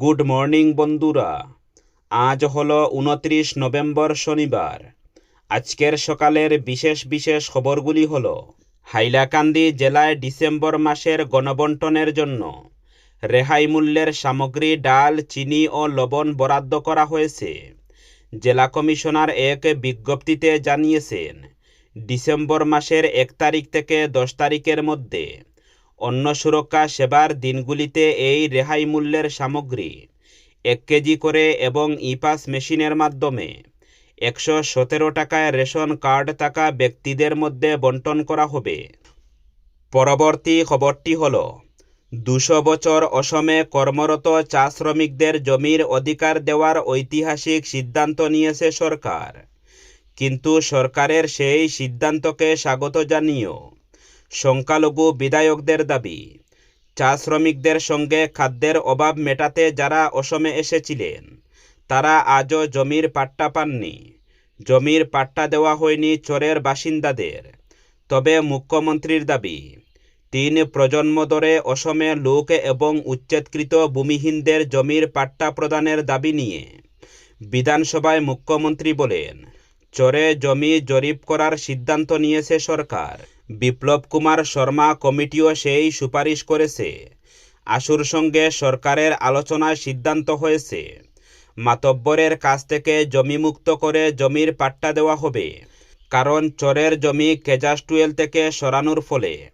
Good morning বন্ধুরা। আজ হলো উনত্রিশ নভেম্বর শনিবার। আজকের সকালের বিশেষ বিশেষ খবরগুলি হল, হাইলাকান্দি জেলায় ডিসেম্বর মাসের গণবন্টনের জন্য রেহাই মূল্যের সামগ্রী, ডাল, চিনি ও লবণ বরাদ্দ করা হয়েছে। জেলা কমিশনার এক বিজ্ঞপ্তিতে জানিয়েছেন, ডিসেম্বর মাসের এক তারিখ থেকে দশ তারিখের মধ্যে অন্ন সুরক্ষা সেবার দিনগুলিতে এই রেহাই মূল্যের সামগ্রী। এক কেজি করে এবং ইপাস মেশিনের মাধ্যমে একশো সতেরো টাকায় রেশন কার্ড থাকা ব্যক্তিদের মধ্যে বন্টন করা হবে। পরবর্তী খবরটি হল, দুশো বছর অসমে কর্মরত চা শ্রমিকদের জমির অধিকার দেওয়ার ঐতিহাসিক সিদ্ধান্ত নিয়েছে সরকার। কিন্তু সরকারের সেই সিদ্ধান্তকে স্বাগত জানিয়েও সংখ্যালঘু বিধায়কদের দাবি। চা শ্রমিকদের সঙ্গে খাদ্যের অভাব মেটাতে যারা অসমে এসেছিলেন, তারা আজও জমির পাট্টা পাননি। জমির পাট্টা দেওয়া হয়নি চরের বাসিন্দাদের। তবে মুখ্যমন্ত্রীর দাবি, তিন প্রজন্ম ধরে অসমে লোক এবং উচ্ছেদকৃত ভূমিহীনদের জমির পাট্টা প্রদানের দাবি নিয়ে বিধানসভায় মুখ্যমন্ত্রী বলেন চরে জমি জরিপ করার সিদ্ধান্ত নিয়েছে সরকার। বিপ্লব কুমার শর্মা কমিটিও সেই সুপারিশ করেছে। আশুর সঙ্গে সরকারের আলোচনায় সিদ্ধান্ত হয়েছে। মাতব্বরের কাছ থেকে জমি মুক্ত করে জমির পাট্টা দেওয়া হবে। কারণ চরের জমি কেজাস্টুয়েল থেকে সরানোর ফলে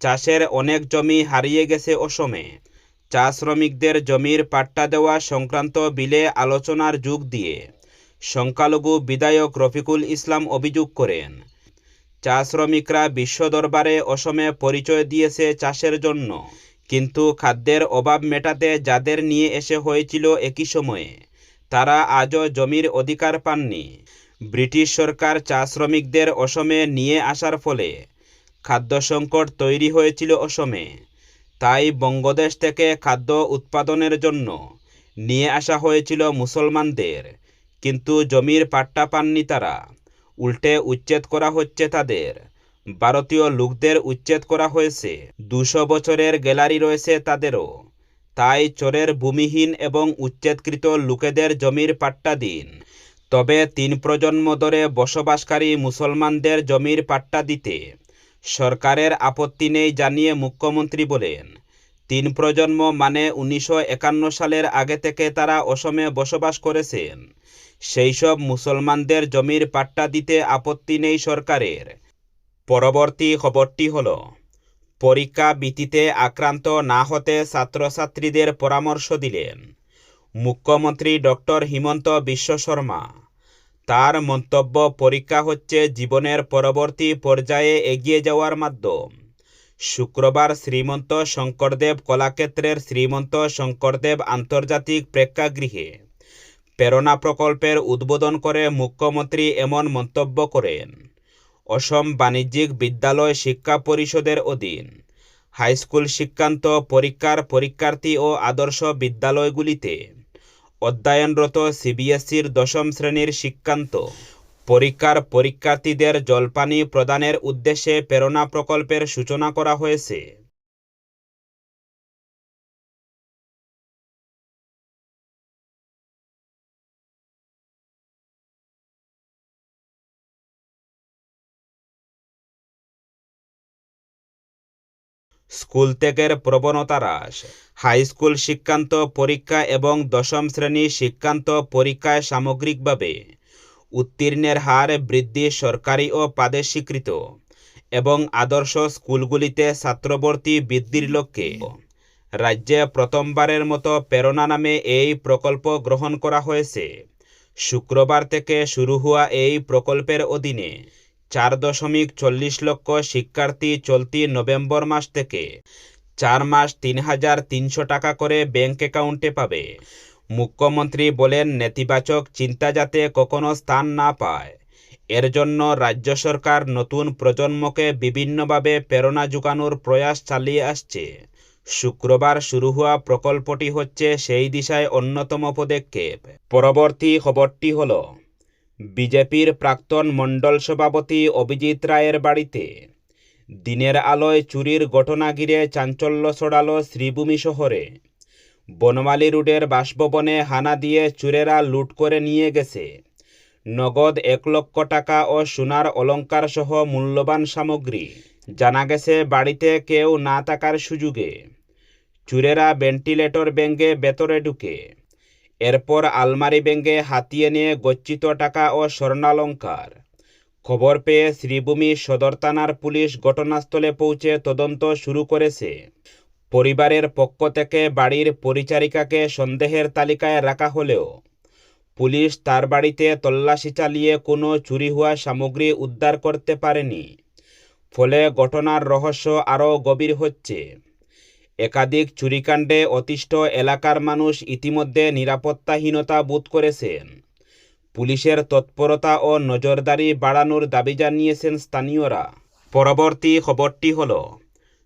চাষের অনেক জমি হারিয়ে গেছে অসমে। চা শ্রমিকদের জমির পাট্টা দেওয়া সংক্রান্ত বিলে আলোচনার যুগ দিয়ে সংখ্যালঘু বিধায়ক রফিকুল ইসলাম অভিযোগ করেন। চা শ্রমিকরা বিশ্ব দরবারে অসমে পরিচয় দিয়েছে চাষের জন্য, কিন্তু খাদ্যের অভাব মেটাতে যাদের নিয়ে এসে হয়েছিল একই সময়ে, তারা আজও জমির অধিকার পাননি। ব্রিটিশ সরকার চা শ্রমিকদের অসমে নিয়ে আসার ফলে খাদ্য সংকট তৈরি হয়েছিল অসমে। তাই বঙ্গদেশ থেকে খাদ্য উৎপাদনের জন্য নিয়ে আসা হয়েছিল মুসলমানদের। কিন্তু জমির পাট্টা পাননি তারা। উল্টে উচ্ছেদ করা হচ্ছে তাদের। ভারতীয় লোকদের উচ্ছেদ করা হয়েছে। দুশো বছরের গ্যালারি রয়েছে তাদেরও। তাই চোরের ভূমিহীন এবং উচ্ছেদকৃত লোকেদের জমির পাট্টা দিন। তবে তিন প্রজন্ম ধরে বসবাসকারী মুসলমানদের জমির পাট্টা দিতে। সরকারের আপত্তি নেই জানিয়ে মুখ্যমন্ত্রী বলেন। তিন প্রজন্ম মানে উনিশশো একান্ন সালের আগে থেকে তারা অসমে বসবাস করেছেন। সেই সব মুসলমানদের জমির পাট্টা দিতে আপত্তি নেই সরকারের। পরবর্তী খবরটি হল, পরীক্ষা ভীতিতে আক্রান্ত না হতে ছাত্রছাত্রীদের পরামর্শ দিলেন মুখ্যমন্ত্রী ডক্টর হিমন্ত বিশ্ব শর্মা। তার মন্তব্য, পরীক্ষা হচ্ছে জীবনের পরবর্তী পর্যায়ে এগিয়ে যাওয়ার মাধ্যম। শুক্রবার শ্রীমন্ত শঙ্করদেব কলাক্ষেত্রের শ্রীমন্ত শঙ্করদেব আন্তর্জাতিক প্রেক্ষাগৃহে প্রেরণা প্রকল্পের উদ্বোধন করে মুখ্যমন্ত্রী এমন মন্তব্য করেন। অসম বাণিজ্যিক বিদ্যালয় শিক্ষা পরিষদের অধীন হাইস্কুল শিক্ষান্ত পরীক্ষার পরীক্ষার্থী ও আদর্শ বিদ্যালয়গুলিতে অধ্যয়নরত সিবিএসইর দশম শ্রেণির শিক্ষান্ত পরীক্ষার পরীক্ষার্থীদের জলপানি প্রদানের উদ্দেশ্যে প্রেরণা প্রকল্পের সূচনা করা হয়েছে। স্কুল ত্যাগের প্রবণতা হ্রাস। হাই স্কুল শিক্ষান্ত পরীক্ষা এবং দশম শ্রেণি শিক্ষান্ত পরীক্ষায় সামগ্রিকভাবে উত্তীর্ণের হার বৃদ্ধি সরকারি ও প্রাদেশিকৃত এবং আদর্শ স্কুলগুলিতে ছাত্রভর্তি বৃদ্ধির লক্ষ্যে। রাজ্যে প্রথমবারের মতো প্রেরণা নামে এই প্রকল্প গ্রহণ করা হয়েছে। শুক্রবার থেকে শুরু হওয়া এই প্রকল্পের অধীনে চার দশমিক চল্লিশ লক্ষ শিক্ষার্থী চলতি নভেম্বর মাস থেকে চার মাস তিন হাজার তিনশো টাকা করে ব্যাংক অ্যাকাউন্টে পাবে। মুখ্যমন্ত্রী বলেন, নেতিবাচক চিন্তা যাতে কখনো স্থান না পায়। এর জন্য রাজ্য সরকার নতুন প্রজন্মকে বিভিন্নভাবে প্রেরণা জোগানোর প্রয়াস চালিয়ে আসছে। শুক্রবার শুরু হওয়া প্রকল্পটি হচ্ছে সেই দিশায় অন্যতম পদক্ষেপ। পরবর্তী খবরটি হল বিজেপির প্রাক্তন মণ্ডল সভাপতি অভিজিৎ রায়ের বাড়িতে। দিনের আলোয় চুরির ঘটনা ঘিরে চাঞ্চল্য ছড়ালো শ্রীভূমি শহরে। বনমালী রোডের বাসভবনে হানা দিয়ে চুরেরা লুট করে নিয়ে গেছে। নগদ এক লক্ষ টাকা ও সোনার অলংকার সহ মূল্যবান সামগ্রী। জানা গেছে, বাড়িতে কেউ না থাকার সুযোগে চুরেরা ভেন্টিলেটর ব্যাঙ্গে ভেতরে ঢুকে। এরপর আলমারি ব্যাঙ্গে হাতিয়ে নিয়ে গচ্ছিত টাকা ও স্বর্ণালঙ্কার। খবর পেয়ে শ্রীভূমি সদর থানার পুলিশ ঘটনাস্থলে পৌঁছে তদন্ত শুরু করেছে। পরিবারের পক্ষ থেকে বাড়ির পরিচারিকাকে সন্দেহের তালিকায় রাখা হলেও পুলিশ তার বাড়িতে তল্লাশি চালিয়ে কোনো চুরি হওয়া সামগ্রী উদ্ধার করতে পারেনি। ফলে ঘটনার রহস্য আরও গভীর হচ্ছে। একাধিক চুরিকাণ্ডে অতিষ্ঠ এলাকার মানুষ ইতিমধ্যে নিরাপত্তাহীনতা বোধ করেছেন। পুলিশের তৎপরতা ও নজরদারি বাড়ানোর দাবি জানিয়েছেন স্থানীয়রা। পরবর্তী খবরটি হল,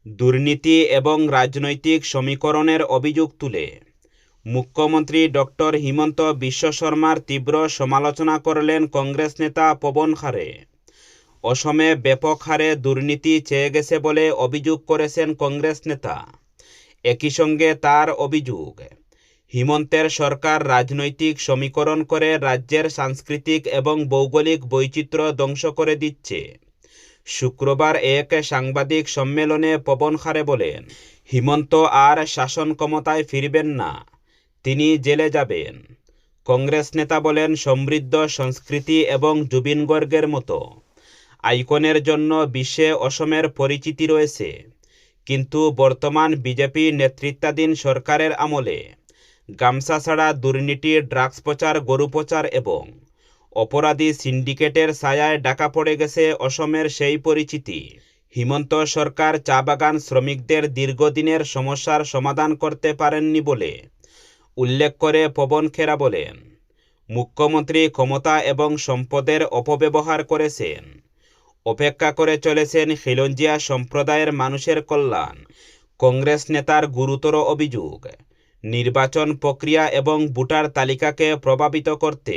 দুর্নীতি এবং রাজনৈতিক সমীকরণের অভিযোগ তুলে। মুখ্যমন্ত্রী ডক্টর হিমন্ত বিশ্ব শর্মার তীব্র সমালোচনা করলেন কংগ্রেস নেতা পবন খারে অসমে ব্যাপক হারে দুর্নীতি চেয়ে গেছে বলে অভিযোগ করেছেন কংগ্রেস নেতা। একই সঙ্গে তার অভিযোগ, হিমন্তের সরকার রাজনৈতিক সমীকরণ করে রাজ্যের সাংস্কৃতিক এবং ভৌগোলিক বৈচিত্র্য ধ্বংস করে দিচ্ছে। শুক্রবার এক সাংবাদিক সম্মেলনে পবন খারে বলেন, হিমন্ত আর শাসন ক্ষমতায় ফিরবেন না, তিনি জেলে যাবেন। কংগ্রেস নেতা বলেন, সমৃদ্ধ সংস্কৃতি এবং জুবিন গর্গের মতো আইকনের জন্য বিশ্বে অসমের পরিচিতি রয়েছে। কিন্তু বর্তমান বিজেপি নেতৃত্বাধীন সরকারের আমলে গামছা ছাড়া দুর্নীতি, ড্রাগস প্রচার, গরু প্রচার এবং অপরাধী সিন্ডিকেটের ছায়ায় ডাকা পড়ে গেছে অসমের সেই পরিচিতি। হিমন্ত সরকার চা বাগান শ্রমিকদের দীর্ঘদিনের সমস্যার সমাধান করতে পারেননি বলে উল্লেখ করে পবন খেরা বলেন, মুখ্যমন্ত্রী ক্ষমতা এবং সম্পদের অপব্যবহার করেছেন। অপেক্ষা করে চলেছেন খিলঞ্জিয়া সম্প্রদায়ের মানুষের কল্যাণ, কংগ্রেস নেতার গুরুতর অভিযোগ, নির্বাচন প্রক্রিয়া এবং ভোটার তালিকাকে প্রভাবিত করতে,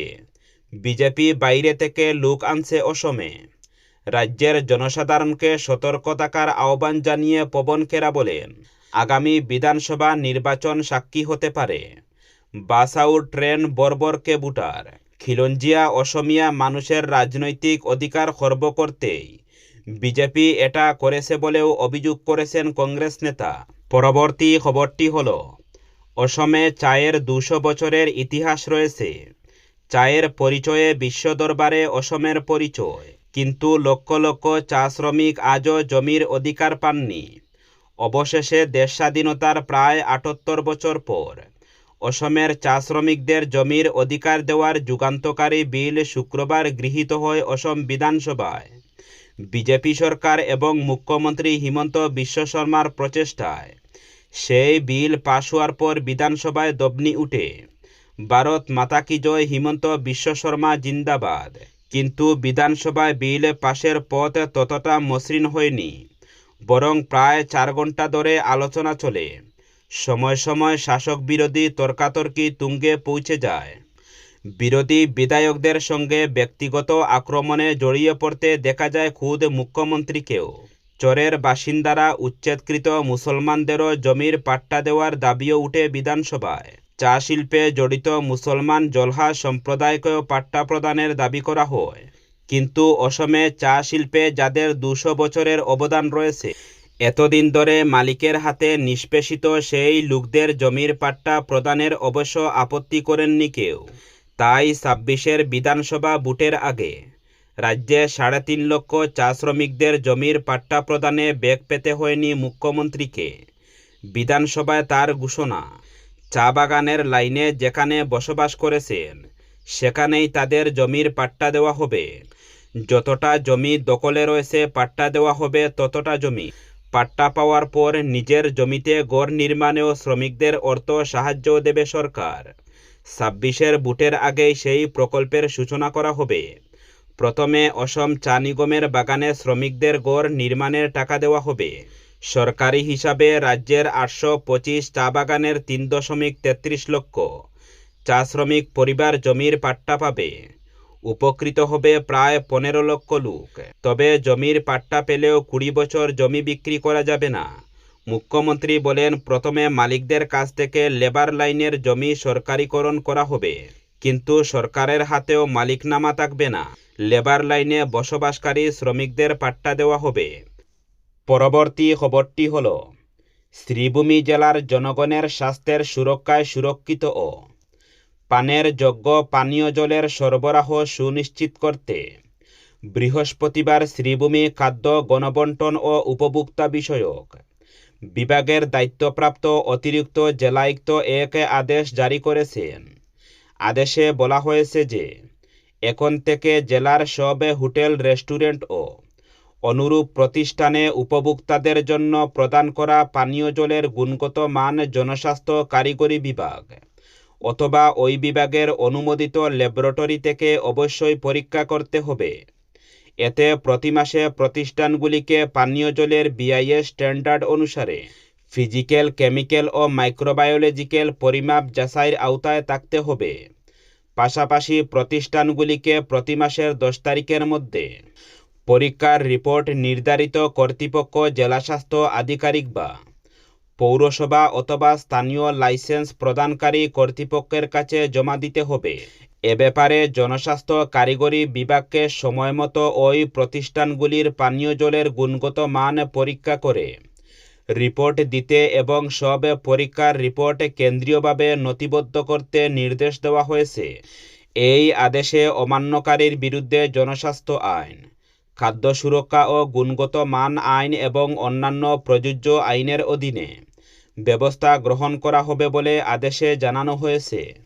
বিজেপি বাইরে থেকে লোক আনছে অসমে, রাজ্যের জনসাধারণকে সতর্ক থাকার আহ্বান জানিয়ে পবন খেরা বলেন, আগামী বিধানসভা নির্বাচন সাক্ষী হতে পারে বাসাউর ট্রেন বর্বরকে বুটার খিলঞ্জিয়া অসমীয়া মানুষের রাজনৈতিক অধিকার খর্ব করতেই বিজেপি এটা করেছে বলেও অভিযোগ করেছেন কংগ্রেস নেতা। পরবর্তী খবরটি হল, অসমে চায়ের দুশো বছরের ইতিহাস রয়েছে চায়ের পরিচয়ে বিশ্ব দরবারে অসমের পরিচয় কিন্তু লক্ষ লক্ষ চা শ্রমিক আজও জমির অধিকার পাননি। অবশেষে দেশ স্বাধীনতার প্রায় আটাত্তর বছর পর অসমের চা শ্রমিকদের জমির অধিকার দেওয়ার যুগান্তকারী বিল শুক্রবার গৃহীত হয় অসম বিধানসভায়। বিজেপি সরকার এবং মুখ্যমন্ত্রী হিমন্ত বিশ্ব শর্মার প্রচেষ্টায়। সেই বিল পাশ হওয়ার পর বিধানসভায় দবনি উঠে। ভারত মাতা কি জয়, হিমন্ত বিশ্ব শর্মা জিন্দাবাদ। কিন্তু বিধানসভায় বিল পাশের পথ ততটা মসৃণ হয়নি। বরং প্রায় চার ঘণ্টা ধরে আলোচনা চলে। সময় সময় শাসক বিরোধী তর্কাতর্কি তুঙ্গে পৌঁছে যায়। বিরোধী বিধায়কদের সঙ্গে ব্যক্তিগত আক্রমণে জড়িয়ে পড়তে দেখা যায় খুদ মুখ্যমন্ত্রীকেও। চরের বাসিন্দারা উচ্ছেদকৃত মুসলমানদেরও জমির পাট্টা দেওয়ার দাবিও উঠে বিধানসভায়। চা শিল্পে জড়িত মুসলমান জলহা সম্প্রদায়কেও পাট্টা প্রদানের দাবি করা হয়। কিন্তু অসমে চা শিল্পে যাদের দুশো বছরের অবদান রয়েছে এতদিন ধরে মালিকের হাতে নিষ্পেষিত সেই লোকদের জমির পাট্টা প্রদানের অবশ্য আপত্তি করেননি কেউ। তাই ছাব্বিশের বিধানসভা ভোটের আগে রাজ্যে সাড়ে তিন লক্ষ চা শ্রমিকদের জমির পাট্টা প্রদানে বেগ পেতে হয়নি মুখ্যমন্ত্রীকে। বিধানসভায় তার ঘোষণা, চা বাগানের লাইনে যেখানে বসবাস করেছেন, সেখানেই তাদের জমির পাট্টা দেওয়া হবে। যতটা জমি দখলে রয়েছে পাট্টা দেওয়া হবে ততটা জমি। পাট্টা পাওয়ার পর নিজের জমিতে গড় নির্মাণেও শ্রমিকদের অর্থ সাহায্য দেবে সরকার। ছাব্বিশের বুটের আগেই সেই প্রকল্পের সূচনা করা হবে। প্রথমে অসম চা নিগমের বাগানে শ্রমিকদের গড় নির্মাণের টাকা দেওয়া হবে। সরকারি হিসাবে রাজ্যের আটশো পঁচিশ চা বাগানের তিন দশমিক তেত্রিশ লক্ষ। চা শ্রমিক পরিবার জমির পাট্টা পাবে। উপকৃত হবে প্রায় পনেরো লক্ষ লোক। তবে জমির পাট্টা পেলেও কুড়ি বছর জমি বিক্রি করা যাবে না। মুখ্যমন্ত্রী বলেন, প্রথমে মালিকদের কাছ থেকে লেবার লাইনের জমি সরকারিকরণ করা হবে। কিন্তু সরকারের হাতেও মালিকনামা থাকবে না। লেবার লাইনে বসবাসকারী শ্রমিকদের পাট্টা দেওয়া হবে। পরবর্তী খবরটি হল, শ্রীভূমি জেলার জনগণের স্বাস্থ্যের সুরক্ষায় সুরক্ষিত ও পানের যোগ্য পানীয় জলের সরবরাহ সুনিশ্চিত করতে। বৃহস্পতিবার শ্রীভূমি খাদ্য গণবণ্টন ও উপভোক্তা বিষয়ক বিভাগের দায়িত্বপ্রাপ্ত অতিরিক্ত জেলায়ুক্ত এক আদেশ জারি করেছেন। আদেশে বলা হয়েছে যে, এখন থেকে জেলার সব হোটেল, রেস্টুরেন্ট ও অনুরূপ প্রতিষ্ঠানে উপভোক্তাদের জন্য প্রদান করা পানীয় জলের গুণগত মান জনস্বাস্থ্য কারিগরি বিভাগ অথবা ওই বিভাগের অনুমোদিত ল্যাবরেটরি থেকে অবশ্যই পরীক্ষা করতে হবে। এতে প্রতি মাসে প্রতিষ্ঠানগুলিকে পানীয় জলের বিআইএস স্ট্যান্ডার্ড অনুসারে ফিজিক্যাল কেমিক্যাল ও মাইক্রোবায়োলজিক্যাল পরিমাপ যাচাইয়ের আওতায় থাকতে হবে। পাশাপাশি প্রতিষ্ঠানগুলিকে প্রতি মাসের দশ তারিখের মধ্যে পরীক্ষার রিপোর্ট নির্ধারিত কর্তৃপক্ষ, জেলা স্বাস্থ্য আধিকারিক বা পৌরসভা অথবা স্থানীয় লাইসেন্স প্রদানকারী কর্তৃপক্ষের কাছে জমা দিতে হবে। এ ব্যাপারে জনস্বাস্থ্য কারিগরি বিভাগকে সময়মতো ওই প্রতিষ্ঠানগুলির পানীয় জলের গুণগত মান পরীক্ষা করে। রিপোর্ট দিতে এবং সব পরীক্ষার রিপোর্ট কেন্দ্রীয়ভাবে নথিবদ্ধ করতে নির্দেশ দেওয়া হয়েছে। এই আদেশে অমান্যকারীর বিরুদ্ধে জনস্বাস্থ্য আইন খাদ্য সুরক্ষা ও গুণগত মান আইন এবং অন্যান্য প্রযোজ্য আইনের অধীনে। ব্যবস্থা গ্রহণ করা হবে বলে আদেশে জানানো হয়েছে।